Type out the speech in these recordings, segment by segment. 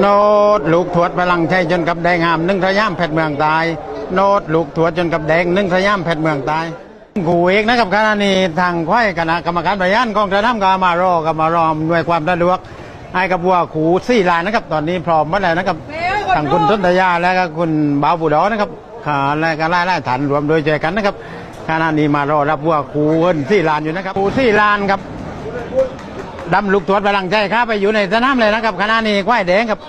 โนดลูกถวดพลังใชัยจนกับแดงงามหนึ่งทะยามเพชรเมืองตาย โนดลูกถวดจนกับแดงหนึ่งทะยามเพชรเมืองตายกูเอกนะครับขณะนี้ทางควายคณะกรรมการบริหารกองกระทำก็มารอก็มารอหน่วยความสะดวกให้กับวัวขูสี่ลานนะครับ ตอนนี้พร้อมหมดแล้วนะครับทางคุณต้นทยาและก็คุณบ่าวบุดอนะครับขาและก็ไล่ไล่ฐานรวมโดยใจกันนะครับขณะนี้มารอรับวัวขูเอินสี่ลานอยู่นะครับขูสี่ลานครับ ดำลูกตรวจพลังใจครับไปอยู่ในสนามเลยนะครับคณะนี้ควายแดงครับ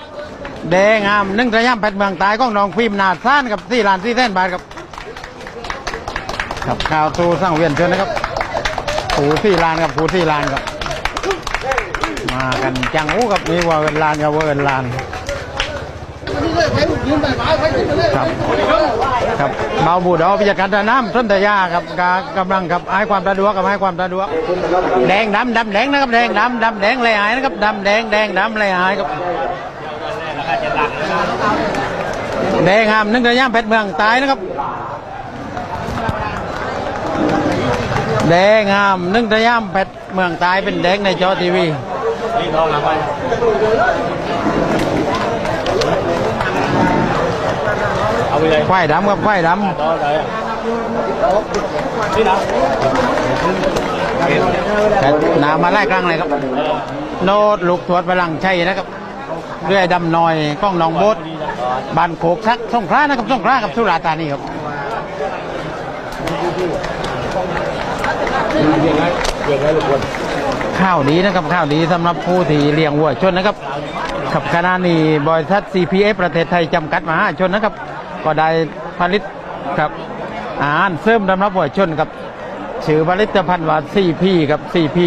แดงงามนึ่งระยำแปดเมืองตายของน้องฟิล์มนาซ่านกับสี่ลานสี่แสนบาทครับครับข่าวตูสร้างเวียนเชิญนะครับผูสี่ลานกับผูสี่ลานครับมากันจังอู้กับมีว่าเวินลานกับว่าเวินล้าน ครับ ครับเบาบูดเอาพิจารณาน้ำส้นตะยาครับกากำลังครับให้ความสะดวกกับให้ความสะดวก แดงดำดำแดงนะครับแดงดำดำแดงเลยหายนะครับดำแดงแดงดำเลยหายครับแดงงามนึกระยะเพชรเมืองตายนะครับ แดงงามนึกระยะเพชรเมืองตายเป็นแดงในจอทีวี เอาไปเลยควายดำครับควายดต่อเลยนี่นะำแต่หนามาไล่กลางเลยครับ โนดลูกถวดพลังชัยนะครับเรื่อยดำหน่อยกล้องหนองโบดบานโขกซักสงขลานะครับสงขลากับสุราษฎร์ธานีครับเรียกไงเรียกไงลูกคนข้าวดีนะครับข้าวดีสำหรับผู้ที่เลี้ยงวัวชนนะครับขับคณะนี้บริษัท CPF ประเทศไทยจำกัดมหาชนนะครับ ก็ได้ผลิตครับอาหารเสริมสำหรับวัวชนครับชื่อผลิตภัณฑ์ว่า CP ครับ CP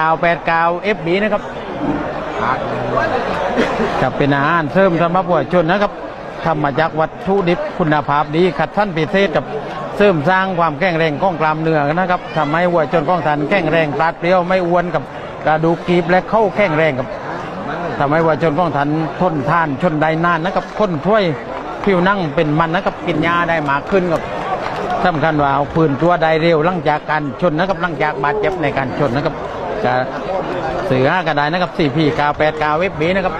989 FB นะครับครับเป็นอาหารเสริมสำหรับวัวชนนะครับทำมาจากวัตถุดิบคุณภาพดีขัดสั้นพิเศษกับเสริมสร้างความแข็งแรงของกล้ามเนื้อนะครับทำให้วัวชนของสันแข็งแรงปราดเปรี้ยวไม่อ้วนกับกระดูกกรีบและเข้าแข็งแรงกับทำให้วัวชนของสันทนทานชนได้นานนะครับค้นถ้วย ผิวหนั่งเป็นมันนะครับกินยาได้มากขึ้นกับสำคัญว่าเอาปืนตัวได้เร็วหลังจากการชนนะครับหลังจากบาดเจ็บในการชนนะครับจะสื่อห้ากระไดนะครับ4 p 9 8 9เว็บบีนะครับ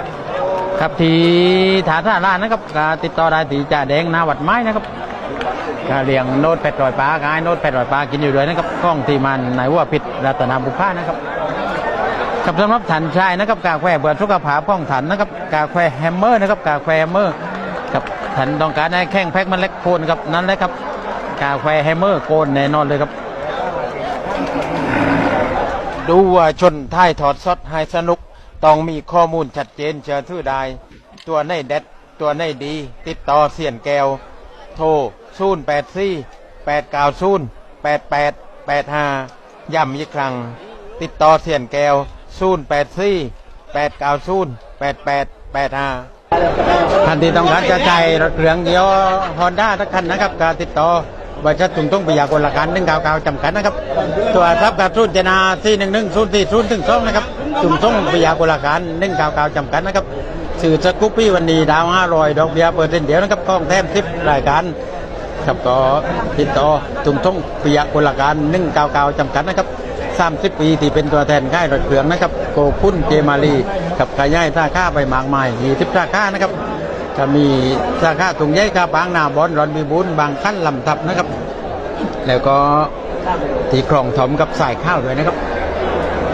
ครับทีฐานท่าลานะครับก็ติดต่อได้ทีจ่าแดงนาวัดไม้นะครับก็เลี้ยงโนดแปดรอยปลากายโนดแปดรอยปลากินอยู่ด้วยนะครับกล้องที่มันในหัวผิดรัตนาบุพานะครับกับสำหรับถันชายนะครับกาแควเบื่อสุขภาพกล้องถันนะครับกาแควแฮมเมอร์นะครับกาแควแฮมเมอร์ กับถันต้องการให้แข้งแพ็กมันเล็กโคนครับนั่นแหละครับกาแควแฮมเมอร์โกนแน่นอนเลยครับ ดูว่าชนท้ายถอดสดให้สนุกต้องมีข้อมูลชัดเจนเชื่อถือได้ ตัวในเด็ดตัวในดี ติดต่อเสียนแก้ว โทร0 8 4 8 9 0 8 8 8 5ย้ำอีกครั้ง ติดต่อเสียนแก้ว0 8 4 8 9 0 8 8 8 5 ท่านที่ต้องการจะจ่ายรถเครื่องเดียวฮอนด้าทุกคันนะครับการติดต่อบริษัทถุงต้องปิยากลการหนึ่งเก้าเก้าจำกัดนะครับ ตัวทับกับรุ่นเจนาสี่หนึ่งหนึ่งศูนย์สี่ศูนย์ถึงสองนะครับถุงต้องปิยากลการหนึ่งเก้าเก้าจำกัดนะครับสื่อสกุปปี้วันนี้ดาวห้าร้อยดอกเบี้ยเปอร์เซ็นเดียวนะครับกล้องแทมสิบรายการครับก็ติดต่อถุงท่งปิยกลการหนึ่งเก้าเก้าจำกัดนะครับ สามสิปีที่เป็นตัวแทนค่ายรถเครื่องนะครับโกพุ่นเจมารีกับขย่ายสาขาไปมากมายมีทิพสาขานะครับจะมีสาขาถุงใหญ่ครับางนาบอนรอนบีบุญบางขั้นลำทับนะครับ แล้วก็ที่คลองถมกับสายข้าวด้วยนะครับ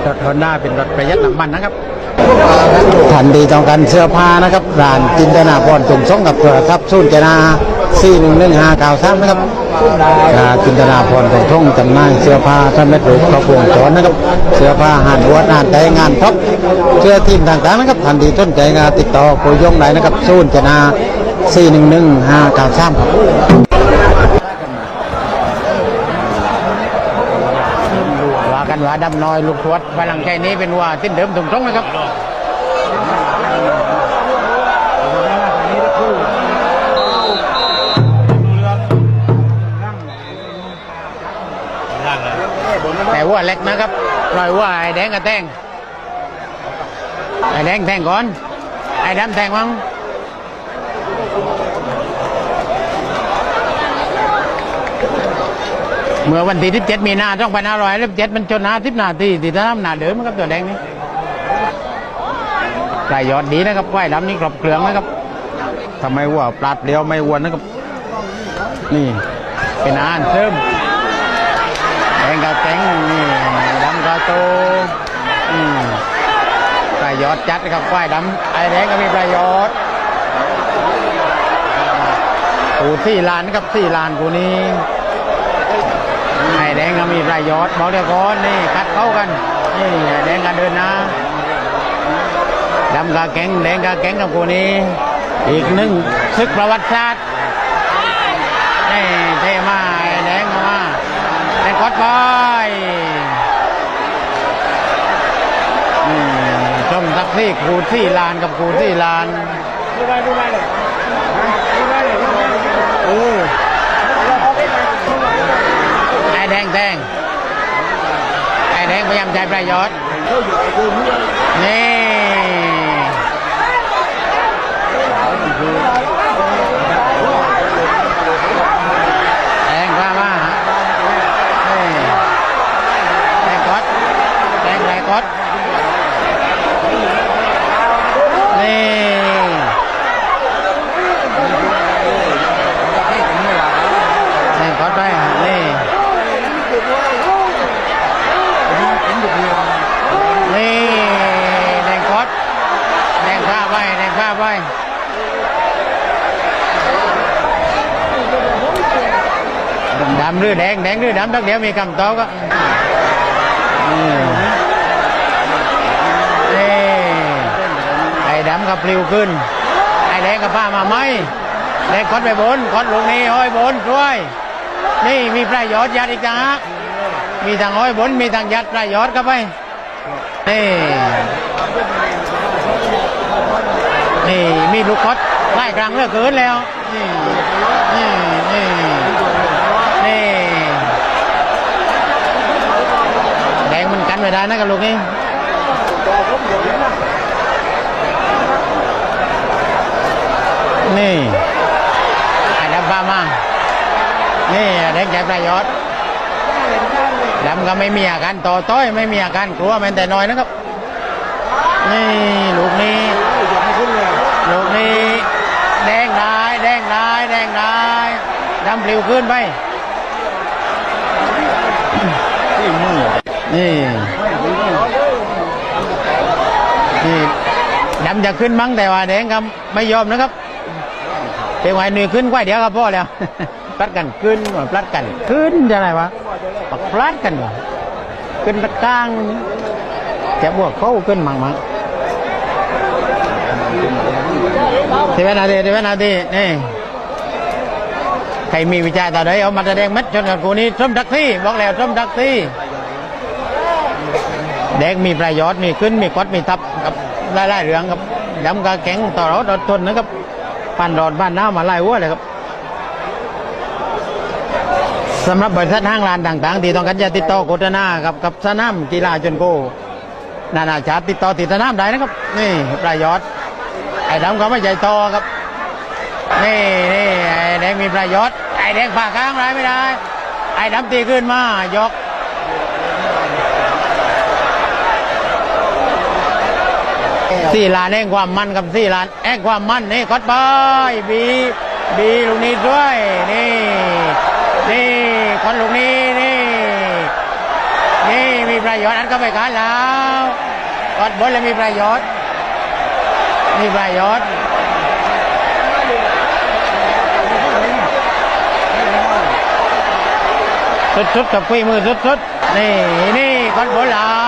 รถฮอนด้าเป็นรถประหยัดน้ำมันนะครับ ทันดีต้องการเสื้อผ้านะครับร้านจินตนาพรตุ่มส่งกับโทรศัพท์ศูนย์เจนาสี่หนึ่งหนึ่งห้าเก้าสามนะครับอ่าจินตนาพรตุ่มส่งจำหน่ายเสื้อผ้าท่านเม็ดรูปกระพวงจรนะครับ เสื้อผ้าหันวัดงานแต่งานท็อปเสื้อทีมต่างๆนะครับทันดีต้นใจงานติดต่อคุยยงได้นะครับศูนย์เจนาสี่หนึ่งหนึ่งห้าเก้าสามครับ ว่าดำน้อยลูกทวดพลังใจนี้เป็นว่าสิ้นเดิมถุงตรงนะครับแต่ว่าเล็กนะครับปล่อยว่าไอ้แดงกับแทงไอ้แดงแทงก่อน ไอ้ดำแทงมั้ง เมื่อวันที่17มีนาต้องไปนาร้อยเจ็ดมันจนนาทิพนาทีที่ทำหนาเดิมครับตัวแดงนี่ปลายยอดดีนะครับควายดำนี่กรอบเกลืองนะครับทำไมวัวปลาดเดียวไม่วนนะครับ นี่เป็นอาหาเสริมแดงกาแกงนี่ดำกาโตอืมปลายยอดจัดนะครับควายดำไอ้แดงก็มีปลายยอดกูสี่ลานนะครับสี่ลานกูนี้ ไอ้แดงก็มีปลายยอดบอกเดี๋ยวก่อนนี่คัดเข้ากันนี่ไอ้แดงกันเดินนะดำกาแกงแดงกาแกงกับกูนี้ อีกหนึ่งศึกประวัติศาสตร์นี่เท่มากไอ้แดงเข้ามาแดงกดไปอืมชมสักที่ขูดที่ลานกับขูดที่ลานดูไปดูไปเลยดูไปเลยเออไอ้ แดงแดงไอ้แดงพยายามใจประยชน์นี่แดงก้ามาแดงกดแดงแดงกดนี่แดงกดไปนี่นี่แดงกดแดงผ้าไปแดงผ้าไป ดำห รือแดงแดงหรือดำทักเดียวมีคำตอบก็อืมนี่ไอ้ดำกับปลิวขึ้น ไอ้แดงกับผ้ามาไหมแดงคดไปบนคดลงนี้ห้อยบนช่วย นี่มีประโยชน์ยัดอีกจ้ามีทางห้อยบนมีทางยัดประโยชน์เข้าไปนี่นี่มีลูกคดไล่กลางเลือกเกินแล้วนี่นี่แดงมันกัน ไม่ได้นะกับลูกนี้นี่ไอ้ดำพามานี่แดงใจประโยชน์ดำก็ไม่มีอาการต่อต้อยไม่มีอาการกลัวแม้แต่น้อยนะครับ นี่ลูกนี้ลูกนี้แดงได้แดงได้แดงได้ดำปลิวขึ้นไป นี่ นี่ นี่ดำจะขึ้นมั้งแต่ว่าแดงครับไม่ยอมนะครับเพียงไว้หนุ่ยขึ้นกว่าเดียวครับพ่อแล้วพลัดกันขึ้นพลัดกันขึ้นจะไรวะปักพลัดกันวะขึ้นตะกลางจะบวกเข้าขึ้นมั่งมั้งทีเวนาทีทีเวนาทีนี่ใครมีวิจัยต่อใดเอามาแสดงเม็ดชนกับกูนี้ส้มทักซี่บอกแล้วส้มทักซี่ แดงมีประโยชน์มีขึ้นมีกดมีทับกับไล่ไล่เรื่องครับดำกาแข็งต่อราอดทนนะครับปั่นรอดบ้านน้ามาไล่วัวเลยครับสำหรับบริษัทห้างร้านต่างๆ ที่ต้องการจะติดต่อโฆษณากับกับสนามกีฬาจนโกนานาชาติติดต่อติดสนามได้นะครับ นี่ประโยชน์ไอ้ดำก็ไม่ใจโตครับนี่นี่ไอ้แดงมีประโยชน์ไอ้แดงผ่าค้างไรไม่ได้ ไอ้ดำตีขึ้นมายก สี่ลานแห่งความมันกับสี่ลานแห่งความมันนี่กดบอยบีบีลูกนี้ด้วยนี่นี่คนลูกนี้นี่นี่มีประโยชน์อันก็ไปขานแล้วกดบนเลยมีประโยชน์มีประโยชน์สุดๆกับคุยมือสุดๆนี่นี่คนโบราณนี่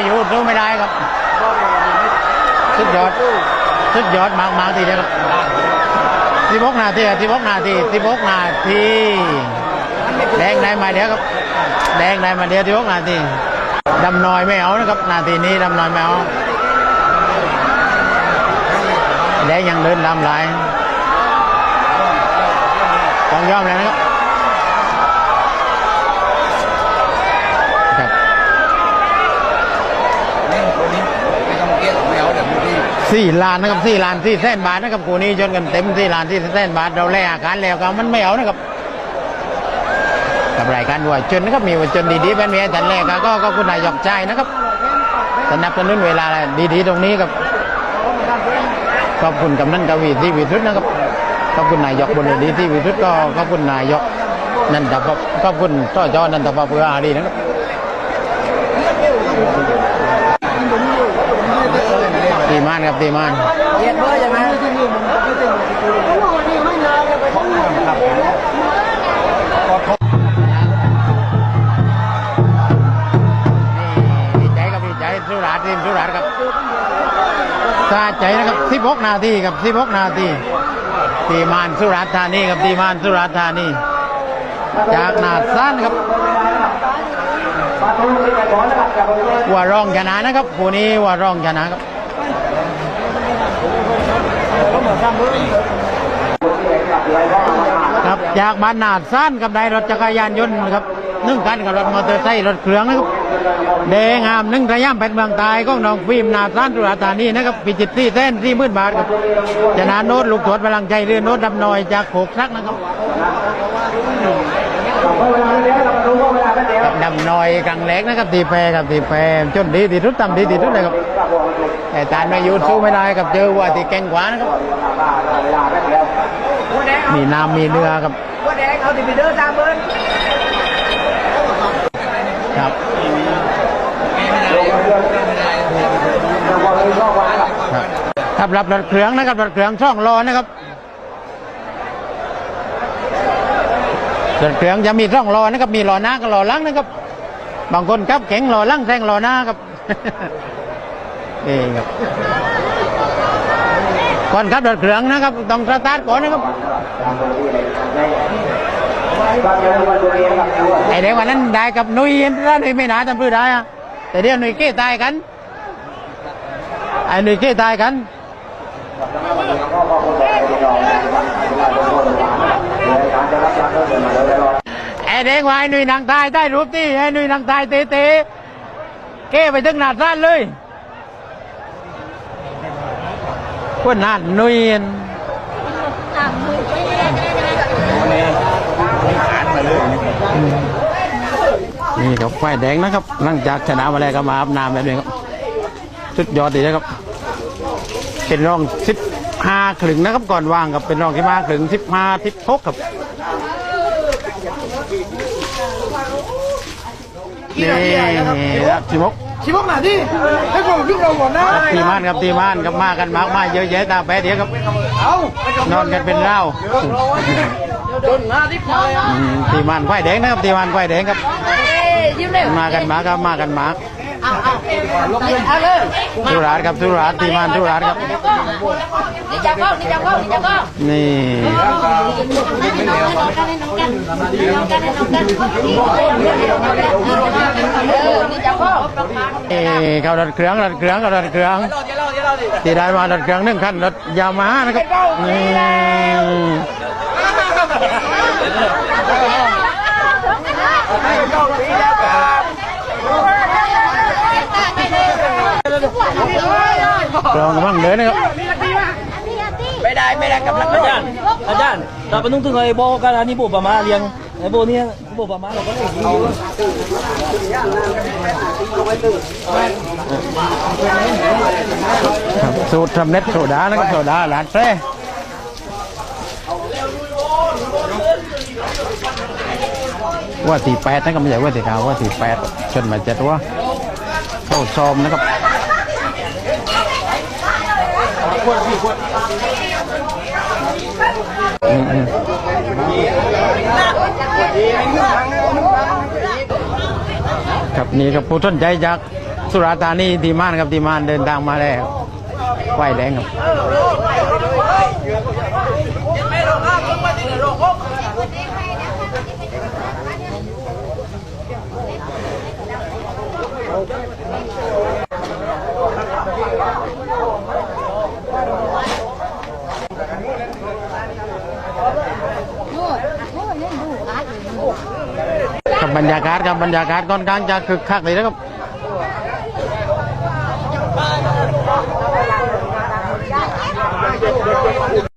ไม่อยู่รู้ไม่ได้ครับสุดยอดสุดยอดมากมากๆทีเดียวครับสิบกนาทีสิบกนาทีสิบกนาทีแดงได้มาเดียวครับ แดงได้มาเดียวสิบกนาทีดำน้อยไม่เอานะครับ นาทีนี้ดำน้อยไม่เอาแดงยังเดินดำไหลายยอมแล้วนะครับ นี่ตัวนี้ไม่ต้องเกลียดไม่เอาเดี๋ยวมันที่ สี่ล้านนะครับสี่ล้านสี่แสนบาทนะครับกูนี้จนกันเต็มสี่ล้านสี่แสนบาทเราแลกอาการแล้วก็มันไม่เอานะครับกับรายการด้วยจนนะครับมีวันจนดีๆเป็นเมียจันแรกก็ก็คุณนายหยกใจนะครับสนับสนุนเวลาดีๆตรงนี้ครับขอบคุณกำนันกวีที่วิทุตนะครับขอบคุณนายกบนเวทีที่วิทุตก็ขอบคุณนายกนันทพขอบคุณต่อจอนันทพเพื่ออารีนะครับ ตีมานครับตีมานเกลียดเบอร์ใช่ไหมดีใจครับดีใจสุราษฎร์ทีมสุราษฎร์ครับสาใจนะครับ16นาทีครับ16นาทีทีมานสุราษฎร์ธานีครับทีมานสุราษฎร์ธานี จากนาดสั้นครับว่าร่องชนะนะครับคู่นี้ว่าร่องชนะครับ ครับจากบ้านนาดสั้นกับได้รถจักรยานยนต์นะครับนึ่งกันกับรถมอเตอร์ไซค์รถเครื่องนะครับแดงงามนึ่งระย่ำเป็นเมืองตายของน้องฟิล์มนาดสั้นสุราธานีนะครับปิจิตที่เส้นที่มื่นบาทครับชนะโน้ตลูกถวดพลังใจเรือโน้ตดำนอยจากโขกซักนะครับดำนอยกลางแหลกนะครับตีแพรครับตีแพรจนดีที่สุดทำดีที่สุดเลยครับ แต่ตานไม่ยุดสู้ไม่ได้ครับเจอว่าที่แกงขวานะครับมีน้ำมีเนื้อครับว่าแดงเอาติดไปเด้อตามเบอร์ครับครับครับรับรถเครื่องนะครับรถเครื่องช่องรอนะครับรถเครื่องจะมีช่องรอนะครับมีรอหน้ากับรอหลังนะครับ บางคนครับแข็งรอหลังแซงรอหน้าครับ นี่ครับก่อนครับรถเครื่องนะครับ ต้องสตาร์ทก่อนนะครับไอเด็กวันนั้นได้กับนุ้ยแล้วนุ้ยไม่หนาทำพื้นได้อะแต่เดี๋ยวนุ้ยเก้ตายกันไอ้นุ้ยเก้ตายกันไอ้เด็กวาไอ้นุ้ยนางตายได้รูปที่ไอ้นุ้ยนางตายเตะเตะเก้ไปถึงหนาดสั้นเลย คนหนาดนุ้ยนี่ครับไฟแดงนะครับ หลังจากชนะมาแล้วก็มาอาบน้ำแบบนี้ครับสุดยอดดีนะครับ เป็นรองสิบห้าครึ่งนะครับก่อนวางกับเป็นรองที่มาครึ่งสิบห้าสิบหกครับนี่ครับสิบหก ชิบกหน่อยดิให้ผมวิ่งเราหมดนะตีม่านครับตีม่านครับมากันมากมาเยอะแยะตาแปะเดียวครับเอานอนกันเป็นเล่าจนมาที่พออืมตีม่านไฟแดงนะครับตีม่านไฟแดงครับ มากันมาครับมากันมาเสุราษฎร์ครับสุราษฎร์ตีมานสุราษฎร์ครับ นี่จะเข้านี่เข้านี่จะเข้านี่ให้น้องกันให้องกันให้น้องกันให้น้อนเออนี่จะเข้าเอ้เขารถเครื่องรถเครื่องรถเครื่องที่ได้มารถเครื่องหนึ่งคันรถยามาฮ่านะครับนี่กลองกำลังเดินนะครับ ไม่ได้ไม่ได้กับรัก อาจารย์อาจารย์ เราไปนุ่งถึงไอ้โบกันอันนี้โบประมาเลี้ยงไอ้โบเนี่ยโบประมาเราก็เลยยิงครับสูตรสำเร็จโซดานะครับโซดาหลานแท้ว่าสี่แปดนะครับไม่ใช่ว่าสี่เก้าว่าสี่แปดชนมาเจ็ดว่าเข้าซ้อมนะครับ ครับนี่ครับผู้สนใจจากสุราษฎร์ธานีทีมานครับทีมานเดินทางมาแล้วไหวแดงครับ รรยากาศครับบรรยากาศค่อนกลางจะคึกคักเลยนะครับ